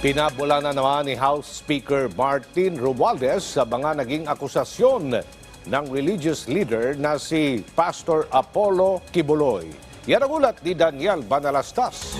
Pinabula na naman ni House Speaker Martin Romualdez sa mga naging akusasyon ng religious leader na si Pastor Apollo Kibuloy. Yan ang ulat ni Daniel Banalastas.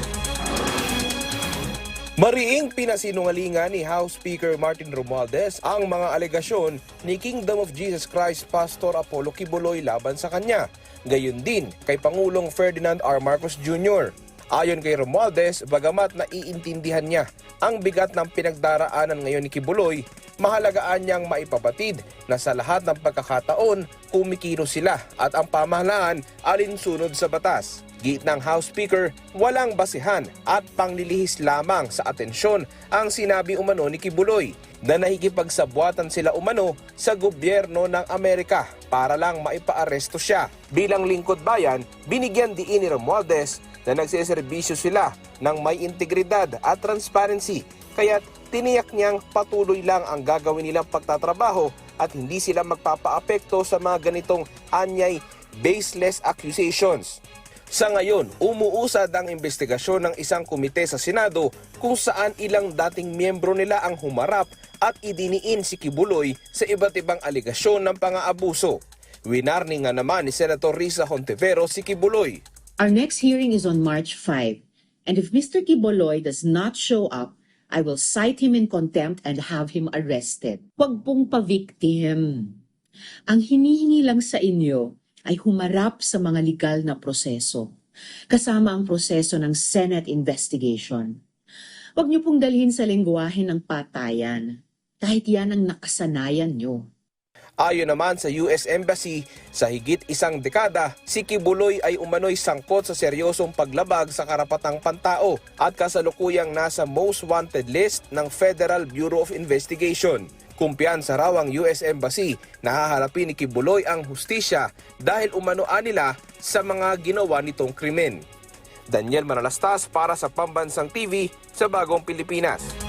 Mariing pinasinungalingan ni House Speaker Martin Romualdez ang mga alegasyon ni Kingdom of Jesus Christ Pastor Apollo Kibuloy laban sa kanya. Gayon din kay Pangulong Ferdinand R. Marcos Jr. Ayon kay Romualdez, bagamat naiintindihan niya ang bigat ng pinagdaraanan ngayon ni Kibuloy, mahalagaan niyang maipabatid na sa lahat ng pagkakataon, kumikilos sila at ang pamahalaan alinsunod sa batas. Git ng House Speaker, walang basihan at panglilihis lamang sa atensyon ang sinabi umano ni Kibuloy na nakikipagsabwatan sila umano sa gobyerno ng Amerika para lang maipaaresto siya. Bilang lingkod bayan, binigyan diin ni Romualdez na nagseserbisyo sila ng may integridad at transparency kaya't tiniyak niyang patuloy lang ang gagawin nilang pagtatrabaho at hindi sila magpapaapekto sa mga ganitong anyay baseless accusations. Sa ngayon, umuusad ang investigasyon ng isang komite sa Senado kung saan ilang dating miyembro nila ang humarap at idiniin si Kibuloy sa iba't ibang aligasyon ng pang-aabuso. Winarni nga naman ni Senator Risa Hontivero si Kibuloy. Our next hearing is on March 5, and if Mr. Kiboloy does not show up, I will cite him in contempt and have him arrested. Huwag pong pa-victim. Ang hinihingi lang sa inyo ay humarap sa mga legal na proseso, kasama ang proseso ng Senate investigation. Huwag niyo pong dalhin sa lengguwahe ng patayan, kahit yan ang nakasanayan niyo. Ayon naman sa US Embassy, sa higit isang dekada, si Kibuloy ay umano'y sangkot sa seryosong paglabag sa karapatang pantao at kasalukuyang nasa most wanted list ng Federal Bureau of Investigation. Kumpiyansa raw ang US Embassy na haharapin ni Kibuloy ang hustisya dahil umano nila sa mga ginawa nitong krimen. Daniel Manalastas para sa Pambansang TV sa Bagong Pilipinas.